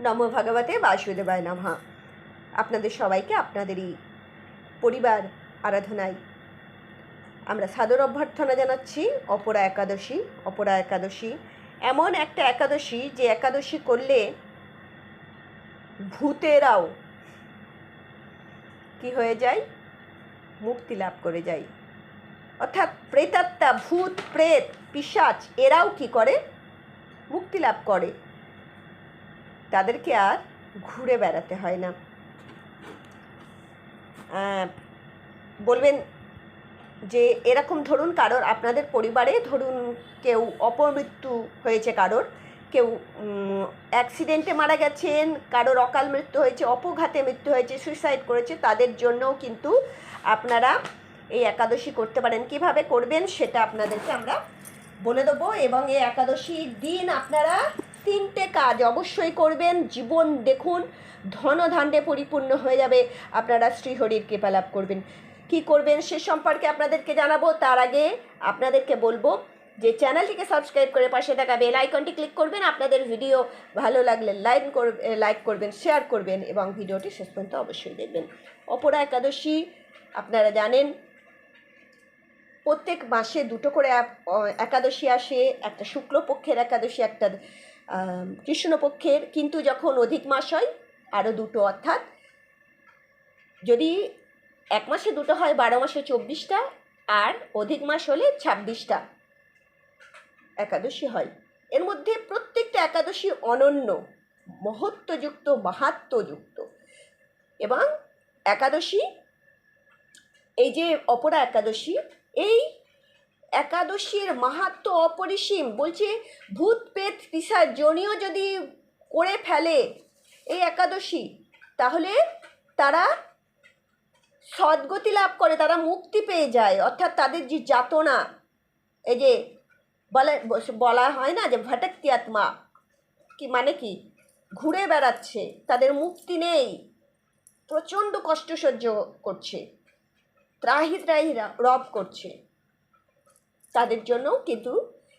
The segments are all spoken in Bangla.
নম ভগবতে বাসুদেবায় নমঃ। আপনাদের সবাইকে আপনাদেরই পরিবার আরাধনায় আমরা সাদর অভ্যর্থনা জানাচ্ছি, অপরা একাদশী অপরা একাদশী। এমন একটা একাদশী যে একাদশী করলে ভূতেরাও কি হয়ে যায়? মুক্তি লাভ করে যায়। অর্থাৎ প্রেতাত্মা, ভূত, প্রেত, পিশাচ, এরাও কি করে? মুক্তি লাভ করে। তাদেরকে আর ঘুরে বেড়াতে হয় না। বলবেন যে এরকম ধরুন কারোর, আপনাদের পরিবারে ধরুন কেউ অপমৃত্যু হয়েছে কারোর, কেউ অ্যাক্সিডেন্টে মারা গেছেন, কারোর অকাল মৃত্যু হয়েছে, অপঘাতে মৃত্যু হয়েছে সুইসাইড করেছে, তাদের জন্যও কিন্তু আপনারা এই একাদশী করতে পারেন। কীভাবে করবেন সেটা আপনাদেরকে আমরা বলে দেবো এবং এই একাদশীর দিন আপনারা তিনটে কাজ অবশ্যই করবেন। জীবন দেখুন, ধনধান্যে পরিপূর্ণ হয়ে যাবে। আপনারা শ্রীহরির কৃপা লাভ করবেন। কি করবেন সে সম্পর্কে আপনাদেরকে জানাব। তার আগে আপনাদেরকে বলব যে চ্যানেলটিকে সাবস্ক্রাইব করে পাশে থাকা বেল আইকনটি ক্লিক করবেন। আপনাদের ভিডিও ভালো লাগলে লাইক লাইক করবেন, শেয়ার করবেন এবং ভিডিওটি শেষ পর্যন্ত অবশ্যই দেখবেন। অপরা একাদশী, আপনারা জানেন, প্রত্যেক মাসে দুটো করে একাদশী আসে। একটা শুক্লপক্ষের একাদশী, একটা কৃষ্ণপক্ষের কিন্তু যখন অধিক মাস হয় আরও দুটো অর্থাৎ, যদি এক মাসে দুটো হয়, বারো মাসে চব্বিশটা, আর অধিক মাস হলে ছাব্বিশটা একাদশী হয়। এর মধ্যে প্রত্যেকটা একাদশী অনন্য, মহত্বযুক্ত, মাহাত্মযুক্ত। এবং একাদশী, এই যে অপরা একাদশী, এই একাদশীর মাহাত্ম অপরিসীম। বলছে, ভূত পেত পিসার জনীয় যদি করে ফেলে এই একাদশী, তাহলে তারা সদ্গতি লাভ করে, তারা মুক্তি পেয়ে যায়। অর্থাৎ তাদের যে যাতনা, এই যে বলা বলা হয় না যে ভটকতি আত্মা, কি মানে কি? ঘুরে বেড়াচ্ছে, তাদের মুক্তি নেই। প্রচণ্ড কষ্ট সহ্য করছে। ত্রাহি ত্রাহি রব করছে। তাদের জন্য কিন্তু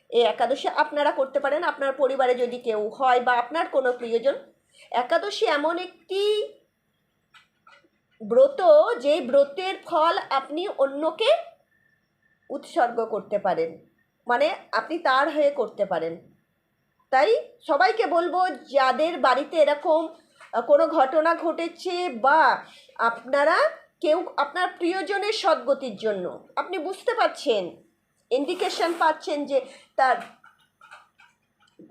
এই একাদশী আপনারা করতে পারেন। আপনার পরিবারে যদি কেউ হয় বা আপনার কোনো প্রিয়জন, একাদশী এমন একটি ব্রত যে ব্রতের ফল আপনি অন্যকে উৎসর্গ করতে পারেন। মানে আপনি তার হয়ে করতে পারেন। তাই সবাইকে বলব, যাদের বাড়িতে এরকম কোনো ঘটনা ঘটেছে বা আপনারা কেউ, আপনার প্রিয়জনের সদ্গতির জন্য, আপনি বুঝতে পারছেন ইন্ডিকেশন পাচ্ছেন যে তার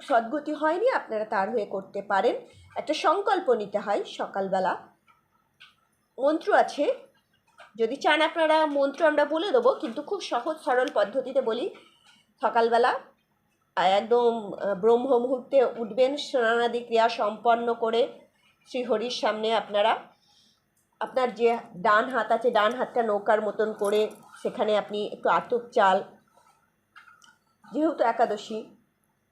সদ্গতি হয়নি, আপনারা তার হয়ে করতে পারেন। একটা সংকল্প নিতে হয় সকালবেলা। মন্ত্র আছে। যদি চান আপনারা মন্ত্র আমরা বলে দেবো, কিন্তু খুব সহজ সরল পদ্ধতিতে বলি। সকালবেলা একদম ব্রহ্ম মুহূর্তে উঠবেন, স্নানাদি ক্রিয়া সম্পন্ন করে শ্রীহরির সামনে আপনারা, আপনার যে ডান হাত আছে, ডান হাতটা নৌকার মতন করে সেখানে আপনি একটু আতপ চাল যেহেতু একাদশী,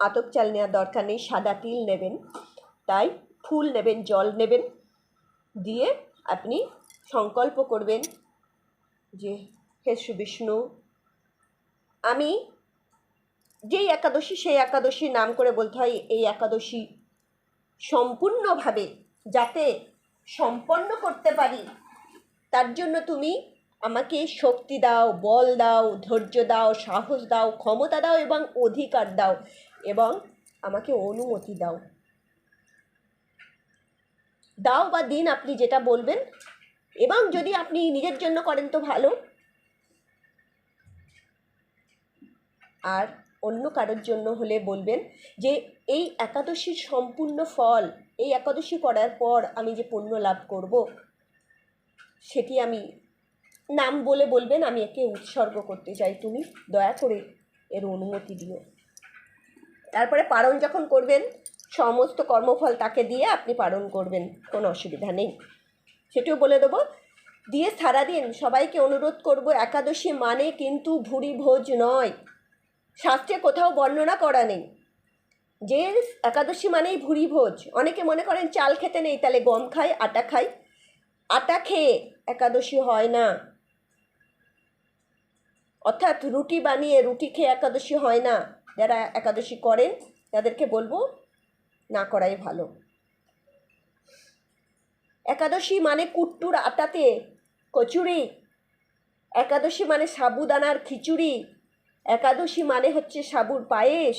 আতপ চাল নেওয়ার দরকার নেই, সাদা তিল নেবেন, তাই ফুল নেবেন, জল নেবেন, দিয়ে আপনি সংকল্প করবেন যে, হে বিষ্ণু, আমি যেই একাদশী, সেই একাদশীর নাম করে বলতে হয়, এই একাদশী সম্পূর্ণভাবে যাতে সম্পন্ন করতে পারি, তার জন্য তুমি আমাকে শক্তি দাও, বল দাও, ধৈর্য দাও, সাহস দাও, ক্ষমতা দাও এবং অধিকার দাও এবং আমাকে অনুমতি দাও। দাও বা দিন আপনি যেটা বলবেন এবং যদি আপনি নিজের জন্য করেন তো ভালো। আর অন্য কারোর জন্য হলে বলবেন যে, এই একাদশীর সম্পূর্ণ ফল, এই একাদশী করার পর আমি যে পুণ্য লাভ করব, সেটি আমি নাম বলে বলবেন, আমি একে উৎসর্গ করতে চাই। তুমি দয়া করে এর অনুমতি দিও। তারপরে পালন যখন করবেন, সমস্ত কর্মফল তাকে দিয়ে আপনি পালন করবেন, কোনো অসুবিধা নেই। সেটিও বলে দেবো, দিয়ে সারাদিন সবাইকে অনুরোধ করব, একাদশী মানে কিন্তু ভুরি ভোজ নয়। শাস্ত্রে কোথাও বর্ণনা করা নেই। যে একাদশী মানেই ভুরি ভোজ। অনেকে মনে করেন, চাল খেতে নেই, তাহলে গম খায়, আটা খায়। আটা খেয়ে একাদশী হয় না। অর্থাৎ রুটি বানিয়ে রুটি খেয়ে একাদশী হয় না। যারা একাদশী করেন, তাদেরকে বলব, না করাই ভালো। একাদশী মানে কুট্টুর আটাতে কচুরি। একাদশী মানে সাবুদানার খিচুড়ি। একাদশী মানে হচ্ছে সাবুর পায়েস।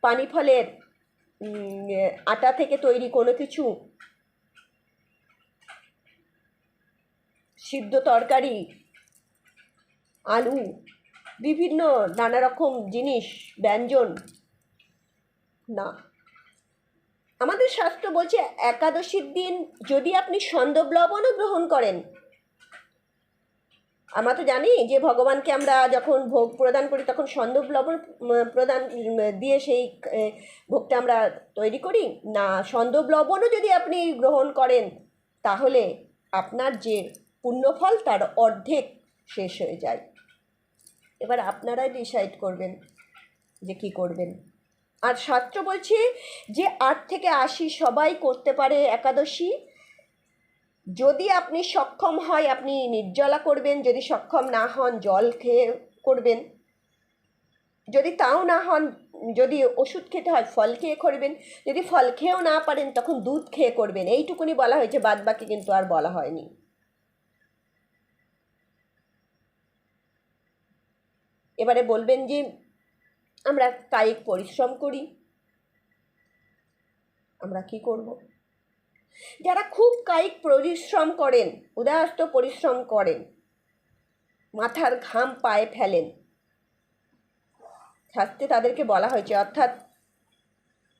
পানি ফলের আটা থেকে তৈরি কোনো কিছু। সিদ্ধ তরকারি। আলু, বিভিন্ন নানা রকম জিনিস, ব্যঞ্জন। না। আমাদের শাস্ত্র বলছে, একাদশীর দিন যদি আপনি সন্দব লবণও গ্রহণ করেন। আমরা তো জানি যে ভগবানকে আমরা যখন ভোগ প্রদান করি, তখন সন্দব লবণ প্রদান দিয়ে সেই ভোগটা আমরা তৈরি করি। না সন্দব লবণও যদি আপনি গ্রহণ করেন, তাহলে আপনার যে পুণ্যফল, তার অর্ধেক শেষ হয়ে যায়। এবার আপনারাই ডিসাইড করবেন যে কি করবেন। আর শাস্ত্র বলছে যে আট থেকে আশি সবাই করতে পারে একাদশী। যদি আপনি সক্ষম হয়, আপনি নির্জলা করবেন। যদি সক্ষম না হন, জল খেয়ে করবেন। যদি তাও না হন, যদি ওষুধ খেতে হয়, ফল খেয়ে করবেন। যদি ফল খেয়েও না পারেন, তখন দুধ খেয়ে করবেন। এইটুকুনি বলা হয়েছে বাদ বাকি কিন্তু আর বলা হয়নি। এবারে বলবেন যে আমরা কায়িক পরিশ্রম করি। আমরা কি করব? যারা খুব কায়িক পরিশ্রম করেন উদাস্ত পরিশ্রম করেন, মাথার ঘাম পায়ে ফেলেন, শাস্ত্রে তাদেরকে বলা হয়েছে, অর্থাৎ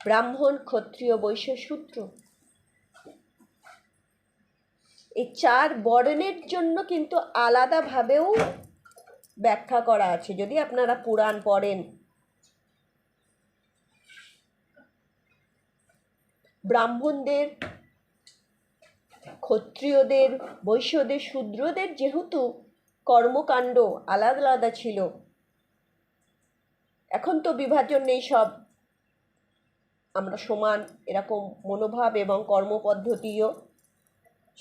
ব্রাহ্মণ ক্ষত্রিয় বৈশ্য সূত্র। এই চার বর্ণের জন্য কিন্তু আলাদাভাবেও ব্যাখ্যা করা আছে, যদি আপনারা পুরাণ পড়েন। ব্রাহ্মণদের, ক্ষত্রিয়দের, বৈশ্যদের, শূদ্রদের যেহেতু কর্মকাণ্ড আলাদা আলাদা ছিল, এখন তো বিভাজন নেই সব। আমরা সমান, এরকম মনোভাব এবং কর্মপদ্ধতিও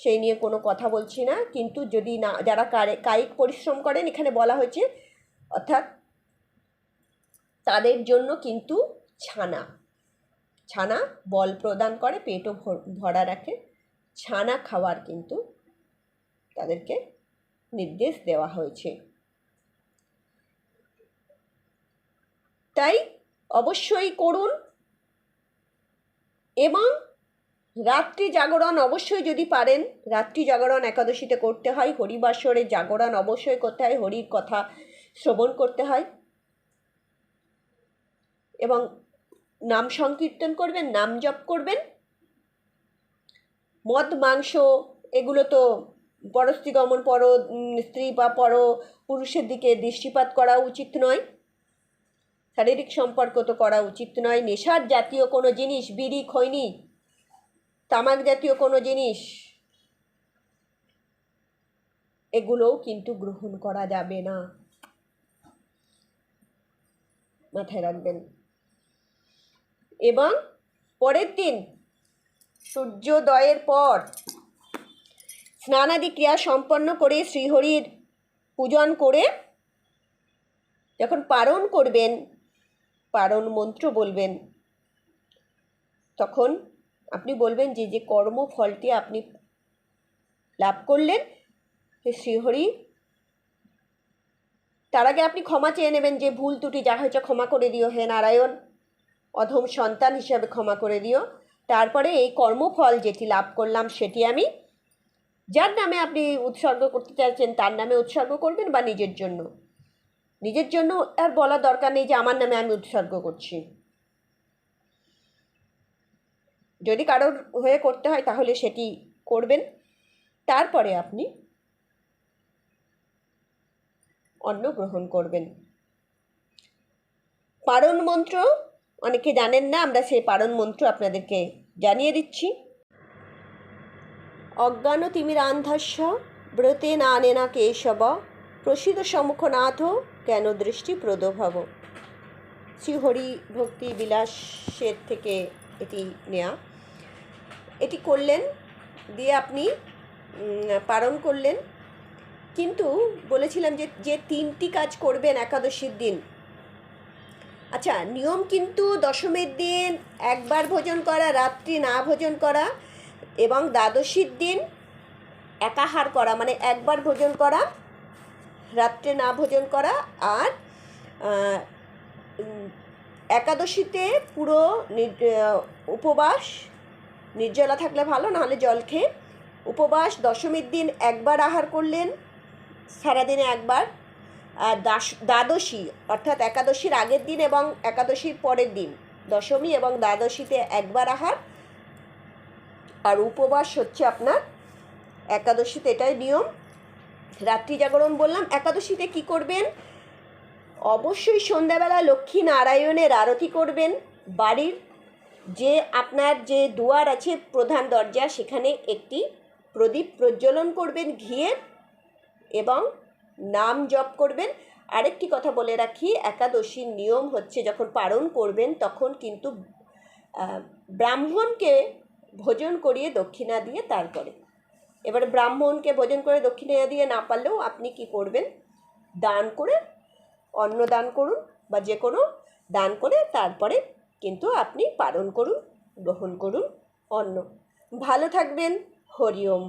সেই নিয়ে কোনো কথা বলছি না। কিন্তু যদি না, যারা কায়িক পরিশ্রম করেন, এখানে বলা হয়েছে, অর্থাৎ তাদের জন্য কিন্তু ছানা ছানা বল প্রদান করে, পেটও ভর- রাখে। ছানা খাওয়ার কিন্তু তাদেরকে নির্দেশ দেওয়া হয়েছে। তাই অবশ্যই করুন এবং রাত্রি জাগরণ অবশ্যই যদি পারেন, রাত্রি জাগরণ একাদশীতে করতে হয়, হরিবাসরে জাগরণ অবশ্যই করতে হয়, হরির কথা শ্রবণ করতে হয়। এবং নাম সংকীর্তন করবেন, নাম জপ করবেন। মদ, মাংস, এগুলো তো পরস্ত্রীগমন পর স্ত্রী বা পর, পুরুষের দিকে দৃষ্টিপাত করা উচিত নয়। শারীরিক সম্পর্ক তো করা উচিত নয়। নেশার জাতীয় কোনো জিনিস, বিড়ি, খৈনি তামাক জাতীয় কোনো জিনিস, এগুলোও কিন্তু গ্রহণ করা যাবে না। মাথায় রাখবেন। এবং পরের দিন সূর্যোদয়ের পর স্নানাদি ক্রিয়া সম্পন্ন করে শ্রীহরির পূজন করে যখন পারণ করবেন, পারণ মন্ত্র বলবেন, তখন আপনি বলবেন যে যে কর্মফলটি আপনি লাভ করলেন সে শ্রীহরি, তার আগে আপনি ক্ষমা চেয়ে নেবেন যে, ভুল ত্রুটি যা হয়েছে ক্ষমা করে দিও, হে নারায়ণ। অধম সন্তান হিসাবে ক্ষমা করে দিও। তারপরে এই কর্মফল যেটি লাভ করলাম, সেটি আমি যার নামে আপনি উৎসর্গ করতে চাইছেন, তার নামে উৎসর্গ করবেন বা নিজের জন্য? নিজের জন্য আর বলার দরকার নেই যে, আমার নামে আমি উৎসর্গ করছি। যদি কারোর হয়ে করতে হয় তাহলে সেটি করবেন। তারপরে আপনি অন্ন গ্রহণ করবেন। পারণ মন্ত্র, অনেকে জানেন না, আমরা সেই পারণ মন্ত্র আপনাদেরকে জানিয়ে দিচ্ছি। অজ্ঞান তিমির তিমিরান্ধস্য ব্রতে না আনে নেনা কেশব, প্রসিদ্ধ সম্মুখনাথ, কেন দৃষ্টি প্রদভব শ্রীহরি ভক্তি বিলাসের থেকে এটি নেয়া। এটি করলেন, দিয়ে আপনি পালন করলেন। কিন্তু বলেছিলাম যে যে তিনটি কাজ করবেন একাদশীর দিন। আচ্ছা নিয়ম কিন্তু দশমীর দিন, একবার ভোজন করা, রাত্রি না ভোজন করা, এবং দ্বাদশীর দিন একাহার করা মানে একবার ভোজন করা, রাত্রে না ভোজন করা, আর একাদশীতে পুরো উপবাস নির্জলা থাকলে ভালো, নাহলে জল খেয়ে। উপবাস, দশমীর দিন একবার আহার করলেন, সারাদিনে একবার। আর দ্বাদশী, অর্থাৎ একাদশীর আগের দিন এবং একাদশীর পরের দিন। দশমী এবং দ্বাদশীতে একবার আহার। আর উপবাস হচ্ছে আপনার একাদশীতে, এটাই নিয়ম। রাত্রি জাগরণ বললাম, একাদশীতে কি করবেন? অবশ্যই সন্ধ্যাবেলা লক্ষ্মী নারায়ণের আরতি করবেন, বাড়ির যে আপনার যে দুয়ার আছে, প্রধান দরজা, সেখানে একটি প্রদীপ প্রজ্বলন করবেন ঘিয়ের এবং নাম জপ করবেন। আরেকটি কথা বলে রাখি, একাদশীর নিয়ম হচ্ছে যখন পালন করবেন, তখন কিন্তু ব্রাহ্মণকে ভোজন করিয়ে দক্ষিণা দিয়ে তারপরে। এবার ব্রাহ্মণকে ভোজন করে দক্ষিণা দিয়ে না পারলেও আপনি কি করবেন? দান করে, অন্ন দান করুন বা যে কোনো দান করে তারপরে কিন্তু আপনি পালন করুন গ্রহণ করুন। অন্য ভালো থাকবেন। হরিওম